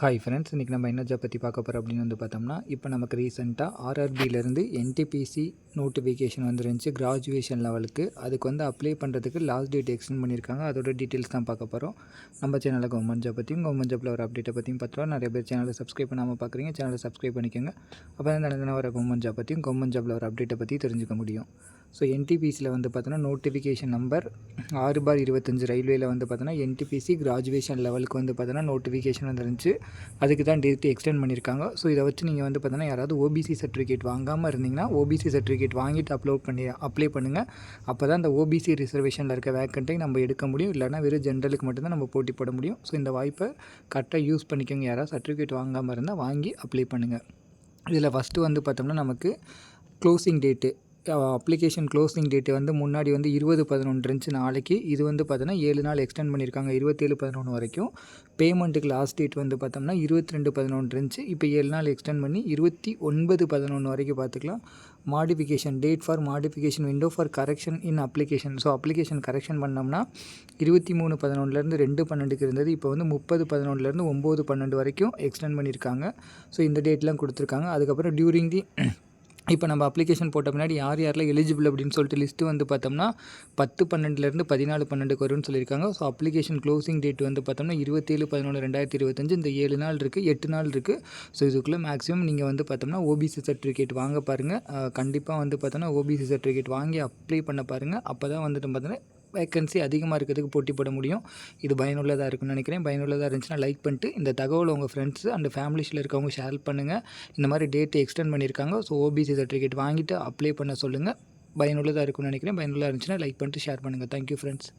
Hi friends இன்றைக்கி நம்ம என்ன ஜாப் பற்றி பார்க்க போகிறோம் அப்படின்னு வந்து பார்த்தோம்னா இப்போ நமக்கு ரீசெண்டாக ஆர்ஆர்பியிலேருந்து என்டிபிசி நோட்டிஃபிகேஷன் வந்துருந்துச்சு. கிராஜுவேஷன் லெவலுக்கு அதுக்கு வந்து அப்ளை பண்ணுறதுக்கு லாஸ்ட் டேட் எக்ஸ்டெண்ட் பண்ணியிருக்காங்க. அதோட டீட்டெயில்ஸ் தான் பார்க்க போகிறோம் நம்ம சேனலில் கவர்மெண்ட் ஜாப் பற்றியும் கவர்மெண்ட் ஜாப்பில் ஒரு அப்டேட்டை பற்றியும் பார்த்துருவோம். நிறைய பேர் சேனலை சப்ஸ்கிரைப் பண்ணாமல் பார்க்குறீங்க சேனலை சப்ஸ்கிரைப் பண்ணிக்கோங்க. அப்போ தான் நடந்த வர கவர்மெண்ட் ஜாப் பற்றியும் கவர்மெண்ட் ஜாப்பில் ஒரு அப்டேட்டை பற்றி தெரிஞ்சுக்க முடியும். ஸோ என்டிபிசியில் வந்து பார்த்தோன்னா நோட்டிஃபிகேஷன் நம்பர் ஆறு பார் இருபத்தஞ்சு ரயில்வேயில் வந்து பார்த்தோன்னா என்டிபிசி கிராஜுவேஷன் லெவலுக்கு வந்து பார்த்தோன்னா நோட்டிஃபிகேஷன் வந்துருந்துச்சு. அதுக்கு தான் டேட் எக்ஸ்டெண்ட் பண்ணியிருக்காங்க ஸோ இதை வச்சு நீங்கள் வந்து பார்த்தோன்னா யாராவது ஓபிசி சர்டிஃபிகேட் வாங்காமல் இருந்தீங்கன்னா ஓபிசி சர்டிஃபிகேட் வாங்கிட்டு அப்லோட் பண்ணி அப்ளை பண்ணுங்கள் அப்போ தான் அந்த ஓபிசி ரிசர்வேஷனில் இருக்க வேக்கண்ட்டை நம்ம எடுக்க முடியும். இல்லைனா வெறும் ஜென்ரலுக்கு மட்டும்தான் நம்ம போட்டி போட முடியும். ஸோ இந்த வாய்ப்பை கரெக்டாக யூஸ் பண்ணிக்கோங்க. யாராவது சர்டிஃபிகேட் வாங்காமல் இருந்தால் வாங்கி அப்ளை பண்ணுங்கள் இதில் ஃபஸ்ட்டு வந்து பார்த்தோம்னா நமக்கு closing date application closing date வந்து முன்னாடி வந்து இருபது பதினொன்று இருந்துச்சு நாளைக்கு. இது வந்து பார்த்தோன்னா ஏழு நாள் எக்ஸ்டெண்ட் பண்ணியிருக்காங்க இருபத்தேழு பதினொன்று வரைக்கும். பேமெண்ட்டுக்கு லாஸ்ட் டேட் வந்து பார்த்தோம்னா இருபத்தி ரெண்டு பதினொன்று இருந்துச்சு. இப்போ ஏழு நாள் எக்ஸ்டெண்ட் பண்ணி இருபத்தி ஒன்பது பதினொன்று வரைக்கும் பார்த்துக்கலாம் modification date for modification window for correction in application so application correction பண்ணோம்னா இருபத்தி மூணு பதினொன்றுலேருந்து ரெண்டு பன்னெண்டுக்கு இருந்தது. இப்போ வந்து முப்பது பதினொன்றுலேருந்து ஒம்பது பன்னெண்டு வரைக்கும் எக்ஸ்டெண்ட் பண்ணியிருக்காங்க ஸோ இந்த டேட்லாம் கொடுத்துருக்காங்க. அதுக்கப்புறம் டியூரிங் தி இப்போ நம்ம அப்ளிகேஷன் போட்ட பின்னாடி யார் யாரில் எலிஜிபிள் அப்படின்னு சொல்லிட்டு லிஸ்ட்டு வந்து பார்த்தோம்னா பத்து பன்னெண்டுலேருந்து பதினாலு பன்னெண்டுக்கு வரும்னு சொல்லியிருக்காங்க. ஸோ அப்ளிகேஷன் க்ளோசிங் டேட் வந்து பார்த்தோம்னா இருபத்தேழு பதினொன்று ரெண்டாயிரத்தி இருபத்தஞ்சு இந்த ஏழு நாள் இருக்குது எட்டு நாள் இருக்குது ஸோ இதுக்குள்ளே மேக்ஸிமம் நீங்கள் வந்து பார்த்தோம்னா ஓபிசி சர்டிஃபிகேட் வாங்க பாருங்கள் கண்டிப்பாக வந்து பார்த்தோம்னா ஓபிசி சர்டிஃபிகேட் வாங்கி அப்ளை பண்ண பாருங்கள் அப்போ தான் வந்துட்டு பார்த்தோன்னா வேக்கன்சி அதிகமாக இருக்கிறதுக்கு போட்டி போட முடியும். இது பயனுள்ளதாக இருக்குன்னு நினைக்கிறேன். பயனுள்ளதாக இருந்துச்சுன்னா லைக் பண்ணிட்டு இந்த தகவல் உங்கள் ஃப்ரெண்ட்ஸ் அண்ட் ஃபேமிலிஸில் இருக்கவங்க ஷேர் பண்ணுங்கள் இந்த மாதிரி டேட்டு எக்ஸ்டெண்ட் பண்ணியிருக்காங்க. ஸோ ஓபிசி சர்டிஃபிகேட் வாங்கிட்டு அப்ளை பண்ண சொல்லுங்கள் பயனுள்ளதாக இருக்கும்னு நினைக்கிறேன். பயனுள்ளதாக இருந்துச்சுன்னா லைக் பண்ணிட்டு ஷேர் பண்ணுங்கள் தேங்க்யூ ஃப்ரெண்ட்ஸ்